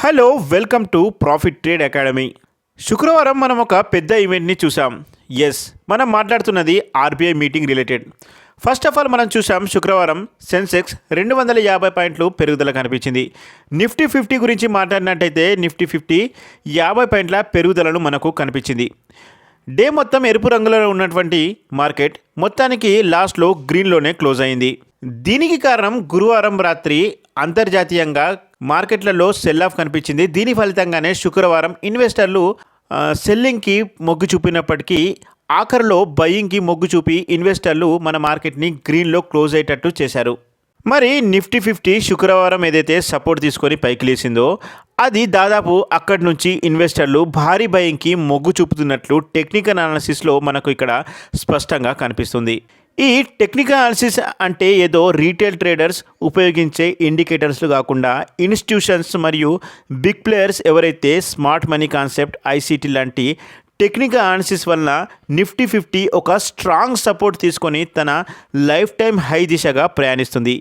Hello welcome to profit trade academy శుక్రవారం మనం ఒక పెద్ద ఈవెంట్ని చూసాం ఎస్ మనం మాట్లాడుతున్నది RBI meeting related first of all మనం చూసాం శుక్రవారం సెన్సెక్స్ రెండు వందల యాభై పాయింట్లు పెరుగుదల కనిపించింది. నిఫ్టీ ఫిఫ్టీ గురించి మాట్లాడినట్టయితే నిఫ్టీ ఫిఫ్టీ యాభై పాయింట్ల పెరుగుదలను మనకు కనిపించింది. డే మొత్తం ఎరుపు రంగులో ఉన్నటువంటి మార్కెట్ మొత్తానికి లాస్ట్లో గ్రీన్లోనే క్లోజ్ అయింది. దీనికి కారణం గురువారం రాత్రి అంతర్జాతీయంగా మార్కెట్లలో సెల్ ఆఫ్ కనిపించింది. దీని ఫలితంగానే శుక్రవారం ఇన్వెస్టర్లు సెల్లింగ్కి మొగ్గు చూపినప్పటికీ ఆఖరిలో బయ్యింగ్కి మొగ్గు చూపి ఇన్వెస్టర్లు మన మార్కెట్ని గ్రీన్లో క్లోజ్ అయ్యేటట్టు చేశారు. మరి నిఫ్టీ ఫిఫ్టీ శుక్రవారం ఏదైతే సపోర్ట్ తీసుకొని పైకి లేచిందో అది దాదాపు అక్కడి నుంచి ఇన్వెస్టర్లు భారీ భయంకి మొగ్గు చూపుతున్నట్లు టెక్నికల్ అనాలిసిస్లో మనకు ఇక్కడ స్పష్టంగా కనిపిస్తుంది. ఈ టెక్నికల్ అనాలిసిస్ అంటే ఏదో రీటైల్ ట్రేడర్స్ ఉపయోగించే ఇండికేటర్స్లు కాకుండా ఇన్స్టిట్యూషన్స్ మరియు బిగ్ ప్లేయర్స్ ఎవరైతే స్మార్ట్ మనీ కాన్సెప్ట్ ఐసీటీ లాంటి టెక్నికల్ అనాలిసిస్ వలన నిఫ్టీ ఫిఫ్టీ ఒక స్ట్రాంగ్ సపోర్ట్ తీసుకొని తన లైఫ్ టైం హై దిశగా ప్రయాణిస్తుంది.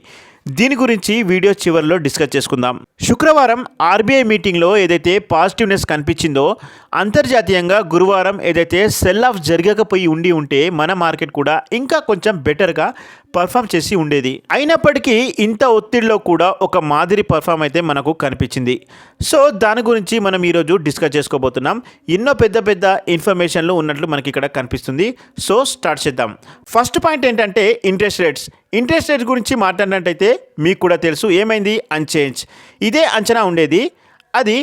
దీని గురించి వీడియో చివరిలో డిస్కస్ చేసుకుందాం. శుక్రవారం ఆర్బీఐ మీటింగ్లో ఏదైతే పాజిటివ్నెస్ కనిపించిందో అంతర్జాతీయంగా గురువారం ఏదైతే సెల్ ఆఫ్ జరగకపోయి ఉండి ఉంటే మన మార్కెట్ కూడా ఇంకా కొంచెం బెటర్గా పర్ఫామ్ చేసి ఉండేది. అయినప్పటికీ ఇంత ఒత్తిడిలో కూడా ఒక మాదిరి పర్ఫామ్ అయితే మనకు కనిపించింది. సో దాని గురించి మనం ఈరోజు డిస్కస్ చేసుకోబోతున్నాం. ఎన్నో పెద్ద పెద్ద ఇన్ఫర్మేషన్లు ఉన్నట్లు మనకి ఇక్కడ కనిపిస్తుంది. సో స్టార్ట్ చేద్దాం. ఫస్ట్ పాయింట్ ఏంటంటే ఇంట్రెస్ట్ రేట్స్. ఇంట్రెస్ట్ రేట్ గురించి మాట్లాడినట్టయితే మీకు కూడా తెలుసు. ఏమైంది? అన్చేంజ్ ఇదే అంచనా ఉండేది. అది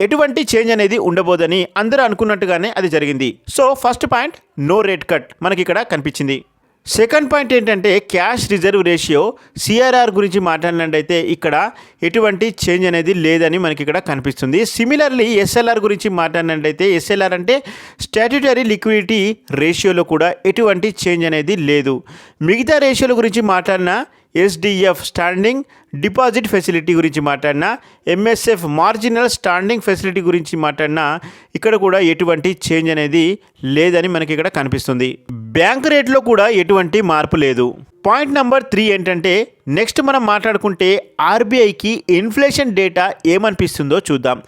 ఎటువంటి చేంజ్ అనేది ఉండబోదని అందరూ అనుకున్నట్టుగానే అది జరిగింది. So first point no rate cut మనకి ఇక్కడ కనిపించింది. సెకండ్ పాయింట్ ఏంటంటే క్యాష్ రిజర్వ్ రేషియో సిఆర్ఆర్ గురించి మాట్లాడినట్టయితే ఇక్కడ ఎటువంటి చేంజ్ అనేది లేదని మనకి ఇక్కడ కనిపిస్తుంది సిమిలర్లీ ఎస్ఎల్ఆర్ గురించి మాట్లాడినట్టయితే ఎస్ఎల్ఆర్ అంటే స్టాట్యుటరీ లిక్విడిటీ రేషియోలో కూడా ఎటువంటి చేంజ్ అనేది లేదు. మిగతా రేషియోల గురించి మాట్లాడినా ఎస్డిఎఫ్ స్టాండింగ్ డిపాజిట్ ఫెసిలిటీ గురించి మాట్లాడినా ఎంఎస్ఎఫ్ మార్జినల్ స్టాండింగ్ ఫెసిలిటీ గురించి మాట్లాడినా ఇక్కడ కూడా ఎటువంటి చేంజ్ అనేది లేదని మనకి ఇక్కడ కనిపిస్తుంది. బ్యాంక్ రేట్లో కూడా ఎటువంటి మార్పు లేదు. పాయింట్ నెంబర్ త్రీ ఏంటంటే నెక్స్ట్ మనం మాట్లాడుకుంటే ఆర్బీఐకి ఇన్ఫ్లేషన్ డేటా ఏమనిపిస్తుందో చూద్దాం.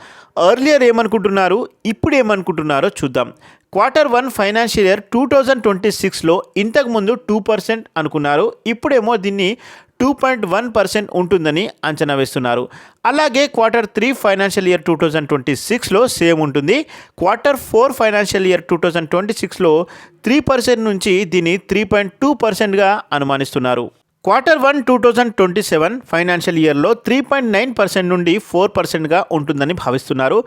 ఎర్లియర్ ఏమనుకుంటున్నారు ఇప్పుడు ఏమనుకుంటున్నారో చూద్దాం. Quarter one financial year two thousand twenty సిక్స్లో ఇంతకుముందు టూ పర్సెంట్ అనుకున్నారు. ఇప్పుడేమో దీన్ని టూ పాయింట్ వన్ పర్సెంట్ ఉంటుందని అంచనా వేస్తున్నారు. అలాగే quarter three financial year two thousand twenty సిక్స్లో సేమ్ ఉంటుంది. Quarter four financial year two thousand twenty సిక్స్లో త్రీ పర్సెంట్ నుంచి దీన్ని త్రీ పాయింట్ టూ పర్సెంట్గా అనుమానిస్తున్నారు. Quarter one two thousand twenty seven financial ఇయర్లో త్రీ పాయింట్ నైన్ పర్సెంట్ నుండి four పర్సెంట్గా ఉంటుందని భావిస్తున్నారు.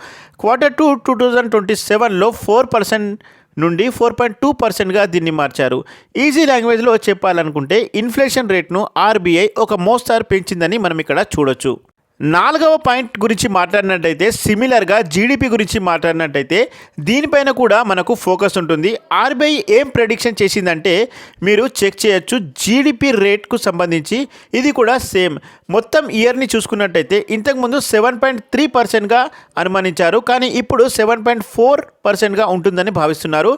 Quarter two two thousand twenty సెవెన్లో ఫోర్ పర్సెంట్ నుండి ఫోర్ పాయింట్ టూ పర్సెంట్గా దీన్ని మార్చారు. ఈజీ లాంగ్వేజ్లో చెప్పాలనుకుంటే ఇన్ఫ్లేషన్ రేట్ను ఆర్బీఐ ఒక మోస్తారు పెంచిందని మనం ఇక్కడ చూడొచ్చు. నాలుగవ పాయింట్ గురించి మాట్లాడినట్టయితే సిమిలర్గా జీడిపి గురించి మాట్లాడినట్టయితే దీనిపైన కూడా మనకు ఫోకస్ ఉంటుంది. ఆర్బీఐ ఏం ప్రెడిక్షన్ చేసిందంటే మీరు చెక్ చేయొచ్చు జీడిపి రేట్కు సంబంధించి ఇది కూడా సేమ్ మొత్తం ఇయర్ని చూసుకున్నట్టయితే ఇంతకుముందు సెవెన్ పాయింట్ త్రీ పర్సెంట్గా అనుమానించారు కానీ ఇప్పుడు సెవెన్ పాయింట్ ఫోర్ పర్సెంట్గా ఉంటుందని భావిస్తున్నారు.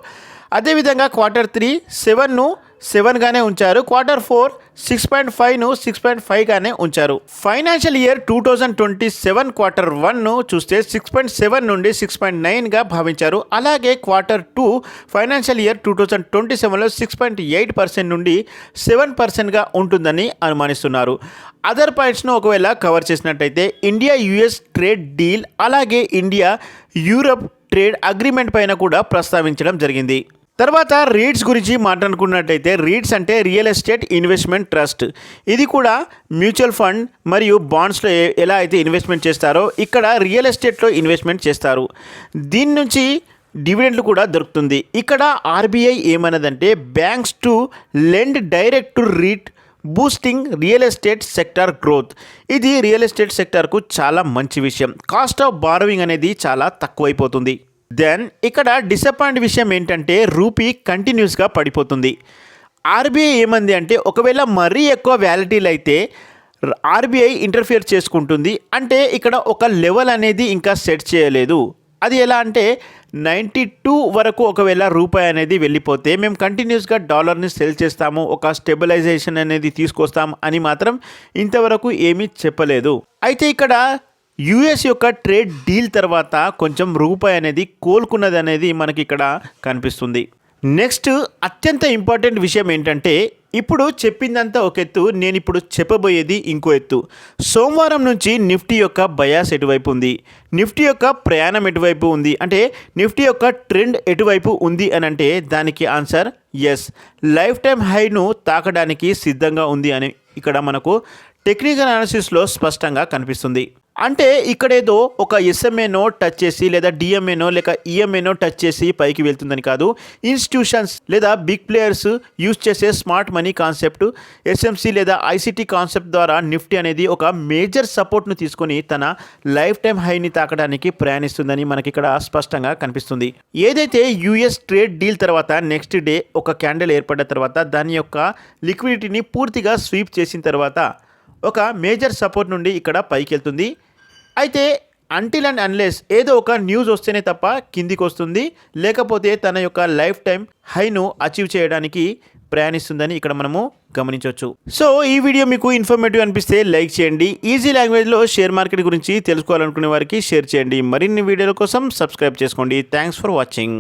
అదేవిధంగా క్వార్టర్ త్రీ సెవెన్ను సెవెన్గానే ఉంచారు. క్వార్టర్ ఫోర్ సిక్స్ పాయింట్ ఫైవ్ను సిక్స్ పాయింట్ ఫైవ్గానే ఉంచారు. Financial year two thousand twenty seven quarter వన్ను చూస్తే సిక్స్ పాయింట్ సెవెన్ నుండి సిక్స్ పాయింట్ నైన్గా భావించారు. అలాగే quarter two financial year two thousand twenty సెవెన్లో సిక్స్ పాయింట్ ఎయిట్ పర్సెంట్ నుండి సెవెన్ పర్సెంట్గా ఉంటుందని అనుమానిస్తున్నారు. అదర్ పాయింట్స్ను ఒకవేళ కవర్ చేసినట్టయితే ఇండియా యుఎస్ ట్రేడ్ డీల్ అలాగే ఇండియా యూరప్ ట్రేడ్ అగ్రిమెంట్ పైన కూడా ప్రస్తావించడం జరిగింది. తర్వాత రీడ్స్ గురించి మాట్లాడుకున్నట్టయితే రీడ్స్ అంటే రియల్ ఎస్టేట్ ఇన్వెస్ట్మెంట్ ట్రస్ట్ ఇది కూడా మ్యూచువల్ ఫండ్ మరియు బాండ్స్లో ఎలా అయితే ఇన్వెస్ట్మెంట్ చేస్తారో ఇక్కడ రియల్ ఎస్టేట్లో ఇన్వెస్ట్మెంట్ చేస్తారు. దీని నుంచి డివిడెండ్లు కూడా దొరుకుతుంది. ఇక్కడ RBI ఏమన్నదంటే banks to lend direct to REIT boosting real estate sector growth ఇది రియల్ ఎస్టేట్ సెక్టార్కు చాలా మంచి విషయం. కాస్ట్ ఆఫ్ బారోవింగ్ అనేది చాలా తక్కువైపోతుంది. దెన్ ఇక్కడ డిసప్పాయింట్ విషయం ఏంటంటే రూపీ కంటిన్యూస్గా పడిపోతుంది. ఆర్బీఐ ఏమంది అంటే ఒకవేళ మరీ ఎక్కువ వ్యాలిటీలు అయితే ఆర్బీఐ ఇంటర్ఫియర్ చేసుకుంటుంది. అంటే ఇక్కడ ఒక లెవెల్ అనేది ఇంకా సెట్ చేయలేదు. అది ఎలా అంటే నైంటీ టూ వరకు ఒకవేళ రూపాయి అనేది వెళ్ళిపోతే మేము కంటిన్యూస్గా డాలర్ని సెల్ చేస్తాము ఒక స్టెబిలైజేషన్ అనేది తీసుకొస్తాం అని మాత్రం ఇంతవరకు ఏమీ చెప్పలేదు. అయితే ఇక్కడ యుఎస్ యొక్క ట్రేడ్ డీల్ తర్వాత కొంచెం రూపాయి అనేది కోలుకున్నది అనేది మనకి ఇక్కడ కనిపిస్తుంది. నెక్స్ట్ అత్యంత ఇంపార్టెంట్ విషయం ఏంటంటే ఇప్పుడు చెప్పిందంతా ఒక ఎత్తు నేను ఇప్పుడు చెప్పబోయేది ఇంకో ఎత్తు. సోమవారం నుంచి నిఫ్టీ యొక్క బయాస్ ఎటువైపు ఉంది? నిఫ్టీ యొక్క ప్రయాణం ఎటువైపు ఉంది? అంటే నిఫ్టీ యొక్క ట్రెండ్ ఎటువైపు ఉంది అని అంటే దానికి ఆన్సర్ ఎస్ లైఫ్ టైం హైను తాకడానికి సిద్ధంగా ఉంది అని ఇక్కడ మనకు టెక్నికల్ అనాలిసిస్లో స్పష్టంగా కనిపిస్తుంది. అంటే ఇక్కడ ఏదో ఒక ఎస్ఎంఏనో టచ్ చేసి లేదా డిఎంఏనో లేక ఈఎంఏనో టచ్ చేసి పైకి వెళ్తుందని కాదు. ఇన్స్టిట్యూషన్స్ లేదా బిగ్ ప్లేయర్స్ యూజ్ చేసే స్మార్ట్ మనీ కాన్సెప్ట్ ఎస్ఎంసి లేదా ఐసిటీ కాన్సెప్ట్ ద్వారా నిఫ్టీ అనేది ఒక మేజర్ సపోర్ట్ను తీసుకొని తన లైఫ్ టైం హైని తాకడానికి ప్రయాణిస్తుందని మనకి ఇక్కడ స్పష్టంగా కనిపిస్తుంది. ఏదైతే యుఎస్ ట్రేడ్ డీల్ తర్వాత నెక్స్ట్ డే ఒక క్యాండిల్ ఏర్పడ్డ తర్వాత దాని యొక్క లిక్విడిటీని పూర్తిగా స్వీప్ చేసిన తర్వాత ఒక మేజర్ సపోర్ట్ నుండి ఇక్కడ పైకి వెళ్తుంది అయితే అంటిల్ అండ్ అన్లెస్ ఏదో ఒక న్యూస్ వస్తేనే తప్ప కిందికి వస్తుంది. లేకపోతే తన యొక్క లైఫ్ టైం హైను అచీవ్ చేయడానికి ప్రయాణిస్తుందని ఇక్కడ మనము గమనించవచ్చు. సో ఈ వీడియో మీకు ఇన్ఫర్మేటివ్ అనిపిస్తే లైక్ చేయండి. ఈజీ లాంగ్వేజ్లో షేర్ మార్కెట్ గురించి తెలుసుకోవాలనుకునే వారికి షేర్ చేయండి. మరిన్ని వీడియోల కోసం సబ్స్క్రైబ్ చేసుకోండి. Thanks for watching